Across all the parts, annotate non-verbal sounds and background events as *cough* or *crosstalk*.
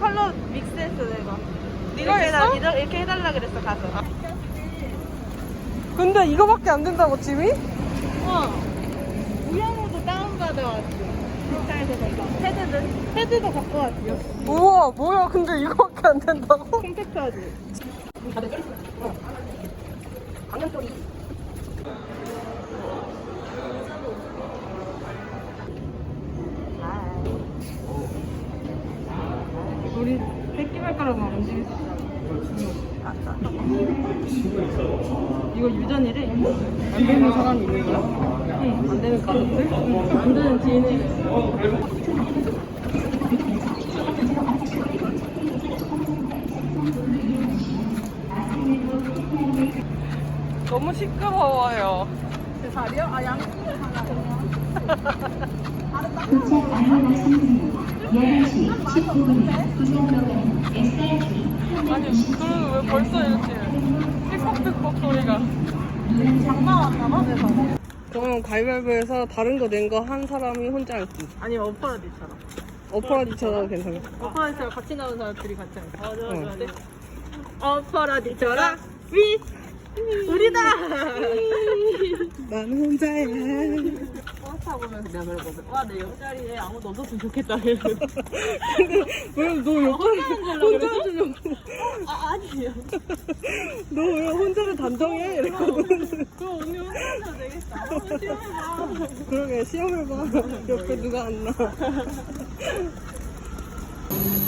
컬러 믹스했어 내가. 이렇게 해달 했어? 이렇게 이렇게 해달라 그랬어 가서. 근데 이거밖에 안 된다고 짐이? 어. 우영우도 다운 받아왔어. 식당에서 내가 패드는 패드도 갖고 왔어. 우와 뭐야 근데 이거밖에 안 된다고? 컴팩트하지. 우리 새끼발가락만 움직일 수 있어. 이거 유전이래? 안 되는 사람이 있는 거야? 응. 안 되는 가족들? 응. 안 되는 지인이. 너무 시끄러워요. 제 자리요? 아, 양쪽에 하나 도착 안내 말씀드립니다. 11시 19분 부산으로 가는 SRT 아니 그럼 왜 벌써 이렇게 픽박픽박 소리가 장난 왔나 봐? 그러면 가위바위보에서 다른 거 낸 거 한 사람이 혼자 앉기 아니, 어퍼라디처럼. 어퍼라디처럼 괜찮아 어퍼라디처럼 같이 나온 사람들이 같이 앉아. 아, 좋아, 응. 좋아. 어퍼라디처럼 위! 우리다! 나는 혼자야 타고 보면서 내가 그러거든. 와, 내 옆자리에 아무도 없었으면 좋겠다. 왜너 옆자리 혼자 앉으려고 아, 아니에요. *laughs* 너 왜 혼자를 단정해? 이랬거든 그럼 언니 혼자 되겠다. 한번 시험해봐. 그러게 시험해봐 옆에 누가 앉나 *laughs*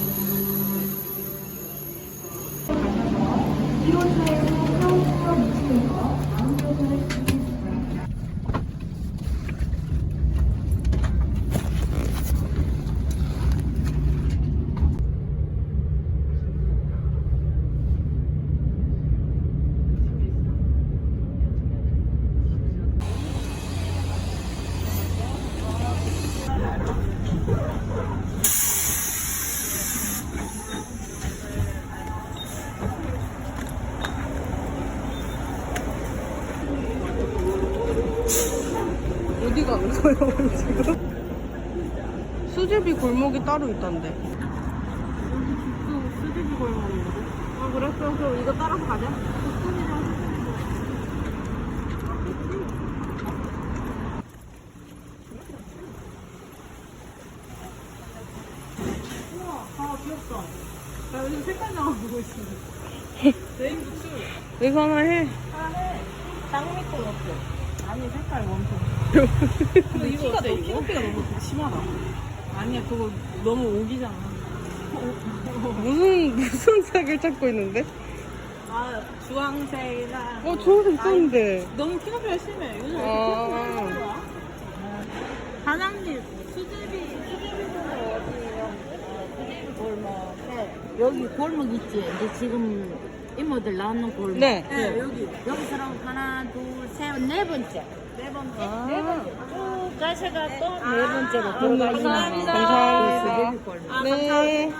거예요 지금? 수제비 골목이 따로 있던데 수제비 골목이거든. 아, 그래? 그럼, 그럼 이거 따라서 가자. 우와, 아, 귀엽다. 나 요즘 색깔 나와 보고 있어. 레인 부츠. 여기서 하나 해 하나는 장미 꽃 어때? 아니, 색깔 원통. *laughs* 근데 이거 키가, 너, 키높이가 너무 심하다. 아니야, 그거 너무 오기잖아. 무슨 무슨 색을 찾고 있는데? 아, 주황색이랑. 어 좋은 색 있었는데 너무 키높이가 심해. 요즘 아. 이렇게 키높이가 사장님, 수제비, 수제비는 어디예요? 수제비 골목. 네. 여기 골목 있지? 이제 지금 이모들 나오는 골목. 네. 네, 여기. 여기서 하나, 둘, 셋, 네 번째. 네 번째. 아, 쭉 가셔가 또 네 번째로 아, 들어가시면 감사합니다. 감사합니다. 골목. 아, 네.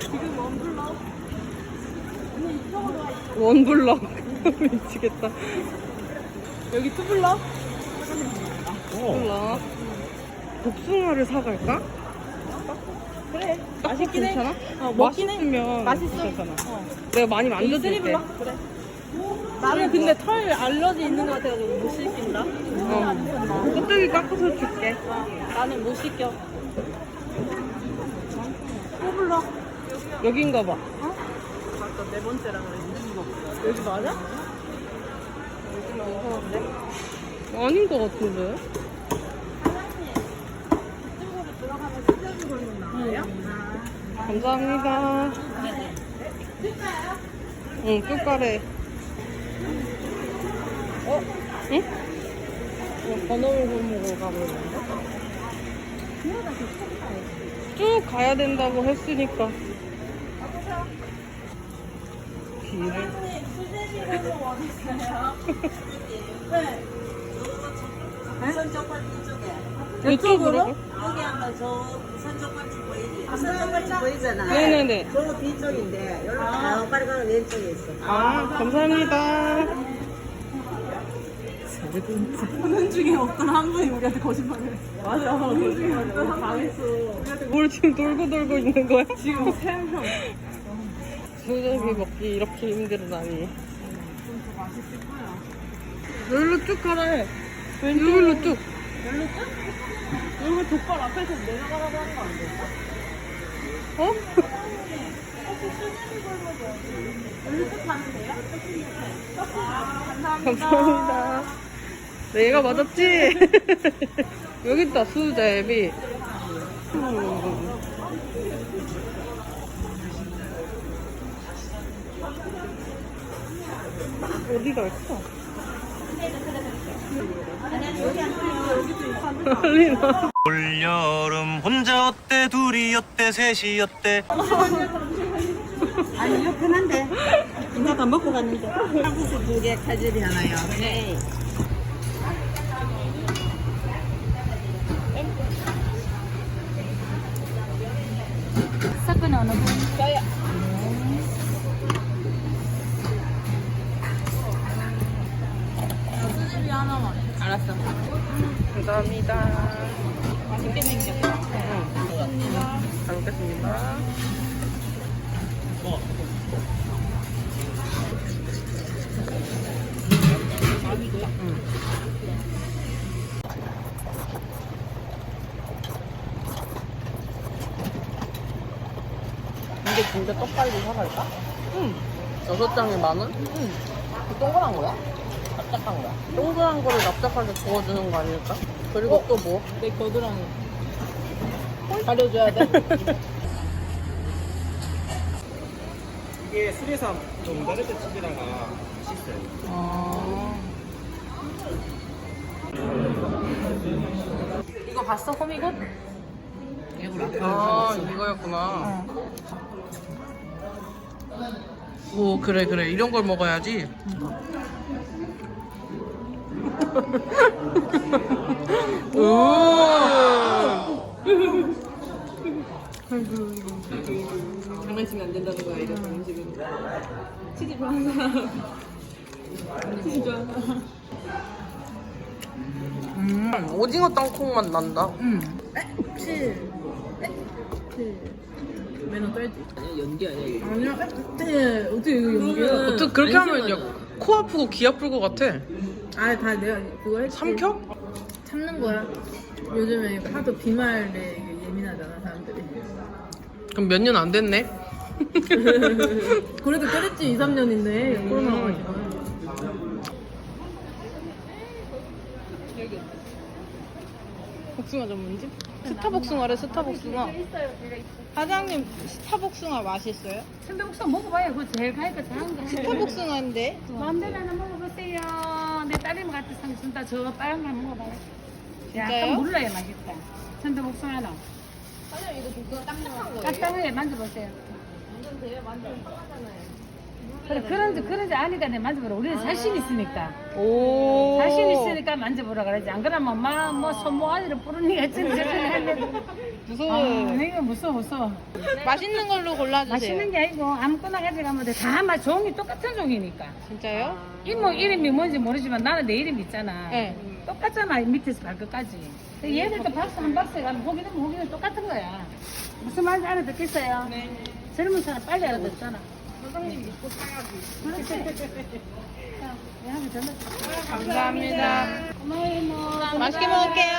지금 원블럭. 원블럭 *laughs* *laughs* 미치겠다. 여기 투블럭? 몰라. 복숭아를 사갈까? 그래. 딱 맛있긴 해. 괜찮아? 어, 먹긴 해. 맛있으면 맛있어. 괜찮아. 어. 내가 많이 여기 만져줄게. 쓰리블럭? 그래. 나는 근데 털 알러지 있는 것 같아가지고 못 씻긴다. 어. 껍데기 깎아서 줄게. 나는 못 씻겨. 투블럭. 여긴가 봐. 맞다, 네 번째라 그랬지. 여기 맞아? 여기는 무서운데? 아닌 것 같은데. 이쪽으로 들어가면 수제비 골목 나와요? 감사합니다. 응, 끝가래. 어? 응? 어, 번호를 골목으로 가보는데? 쭉 가야 된다고 했으니까. 있어요? 네. 이쪽으로? 여기 저 선정관집 보이지? 아, 선정관집 보이잖아 네네네. 저 뒤쪽인데 여기로 가요 빨리 가면 왼쪽에 있어 아, 감사합니다. 보는 중에 어떤 한 분이 우리한테 거짓말을 했어. 맞아. 보는 중에 어떤 한 당했어. 뭘 지금 돌고 돌고 있는 거야? 지금 세 명. 수제비 먹기 이렇게 힘들다니. 좀더 맛있을 거야. 여기로 쭉 가라 해. 여기로 쭉. 별로 끝? 여기 족발 앞에서 내려가라고 하는 거 안 될까? 어? 끝? 아, 감사합니다. 감사합니다. 내가 맞았지? *laughs* 여기 있다, 수제비. 음. 어디 갈까? 빨리 *laughs* 나. 올여름 혼자 어때? 둘이 어때? 셋이 어때? 아니 이렇긴 한데. 이거 다 먹고 갔는데. 한국수 두개 칼질이 하나요. 네. 섞어놓은 어느 분? 수제 하나만. 알았어. 감사합니다. 맛있게 생겼어. 감사합니다. 잘 먹겠습니다. 이게 진짜 떡갈비 사갈까? 응. 여섯 장에 만 원? 응. 그 동그란 거야? 납작한 거야? 동그란 거를 납작하게 구워주는 거 아닐까? 그리고 또 뭐? 내 겨드랑이. 가려줘야 돼? *laughs* 이게 수리삼 좀 다르게 집에다가 맛있어요 아. 이거 봤어? 호미곶? 아 이거였구나. 오 그래 그래 이런 걸 먹어야지. 장난치면 안 된다는 거야, 이런 음식은. 치즈 좋아하는 사람. 치즈 좋아하는 사람. 음 오징어 땅콩 맛 난다. 매너 떨지? 아니야, 연기 아니야, 이거. 아니야, 네, 어떻게 이거 연기야? 어떻게 그렇게 하면 야, 코 아프고 귀 아플 것 같아. 아, 다 내가 그거 했지. 삼켜? 참는 거야. 요즘에 하도 비말에 예민하잖아, 사람들이. 그럼 몇 년 안 됐네. *laughs* 그래도 때렸지, 2, 3년인데. 코로나 와가지고. 복숭아 전문집? 스타복숭아래 스타복숭아. 사장님 스타복숭아 맛있어요? 천도국수 먹어봐요. 그거 제일 가니까 잘한 거. 스타복숭아인데? 마음대로 하나 먹어보세요. 내 딸이 같이 상준다. 저 빨간 거 먹어봐요. 약간 물러야 맛있다. 천도국수 하나. 사장님 이거 복숭아 딱딱한 거예요? 딱딱하게 만져보세요. 완전 대회 만져면 딱하잖아요. 그래 그런지 그런지 아니까 내 만져보라. 우리는 자신 있으니까. 오. 자신 있으니까 만져보라 그러지. 안 그러면 막뭐 손모가지를 뿌르니까 ጭ근ጭ근 하려고. 무서워. 아, 이거 무서워 무서워. 맛있는 걸로 골라주세요. 맛있는 게 아니고 아무거나 가져가면 돼. 다 맛 종이 똑같은 종이니까. 진짜요? 이모 이름이 뭔지 모르지만 나는 내 이름 있잖아. 네. 똑같잖아 밑에서 발끝까지. 근데 얘들도 박스 한 박스에 가면 호기는 호기는 똑같은 거야. 무슨 말인지 알아듣겠어요? 네. 젊은 사람 빨리 알아듣잖아. 사장님 믿고 사야지. 감사합니다. 고마워. 맛있게 먹을게요.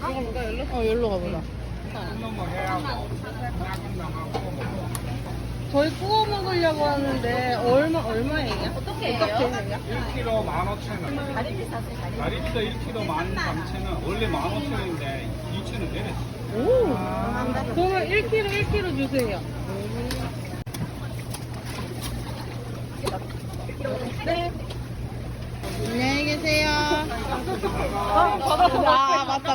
가보자, 열로? 어, 열로 가보자. 저희 구워 먹으려고 하는데 얼마 얼마예요? 어떻게 해요? 어떻게 해요? 1kg 15,000원. 다리비 사세요, 다리비도 1kg 13,000원. 원래 15,000원인데 2,000원 내렸어. 오. 그러면 1kg 1kg 주세요. 네. 안녕히 계세요. 아, 아, 맞다.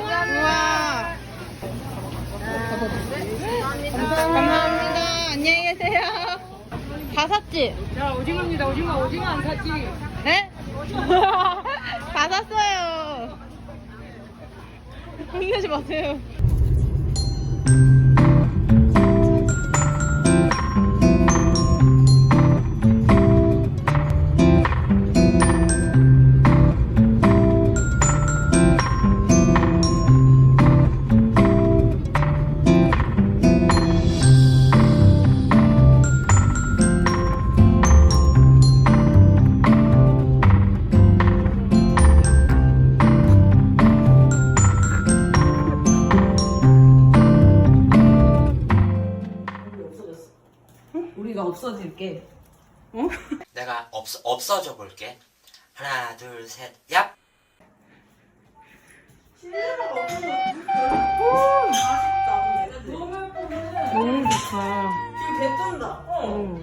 우와. 감사합니다. 안녕히 계세요. 다 샀지? 자 오징어입니다. 오징어 오징어 안 샀지? 네? *laughs* 다 샀어요. 혼내지 마세요. 없어질게. *laughs* 내가 없, 없어져 볼게. 하나, 둘, 셋, 얍! 너무 좋다. 지금 개쩐다. 어.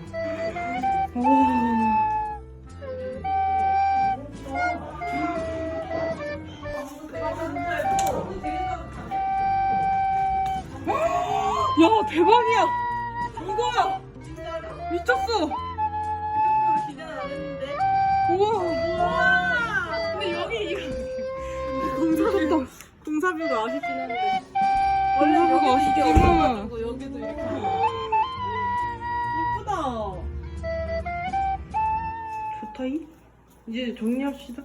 야 대박이야. 공사뷰다. 공사뷰가 아쉽긴 한데. 공사뷰가 아쉽지만. 그리고 여기도 이렇게. 예쁘다. 좋다이. 이제 정리합시다.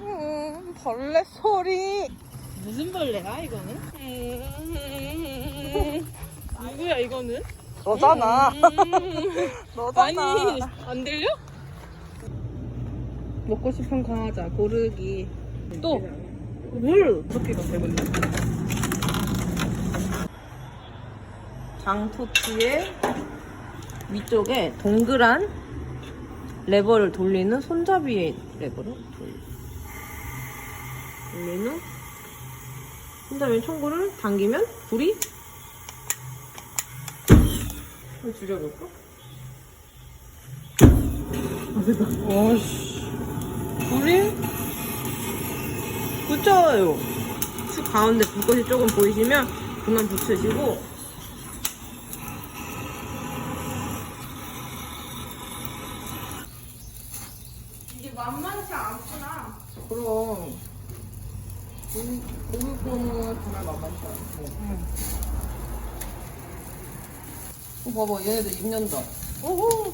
음, 벌레 소리. 무슨 벌레야 이거는? 누구야 이거는? 너잖아. 너잖아. 아니 안 들려? 먹고 싶은 강화자 고르기 또 물! 어떻게가 되겠네 장토치의 위쪽에 동그란 레버를 돌리는 손잡이 레버로 돌- 돌리는 손잡이 총구를 당기면 불이? 한번 줄여볼까? 아 됐다. 와씨. 불이? 붙여요. 쭉 가운데 불꽃이 조금 보이시면 그만 붙여지고. 이게 만만치 않구나. 그럼 구우는 정말 만만치 않고. 어 봐봐 얘네들 입 연다. 오호.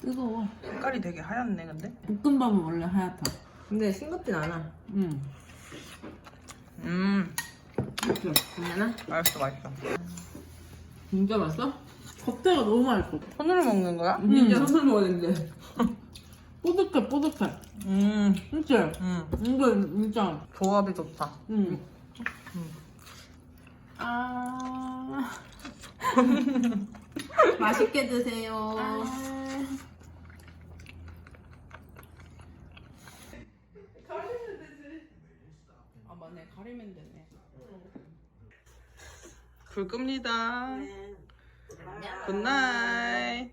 뜨거워 색깔이 되게 하얗네 근데. 볶음밥은 원래 하얗다 근데 싱겁진 않아. 응음 이렇게 괜찮아? 맛있어 맛있어. 진짜 맛있어? 겉에가 너무 맛있어 손으로 먹는 거야? 진짜 손을 먹어야 되는데 *laughs* 뽀득해 뽀득해 음, 진짜 음. 이거 진짜 조합이 좋다. 응. 아 *laughs* 맛있게 드세요 버리면 되네. 불 끕니다. 네. 굿나잇.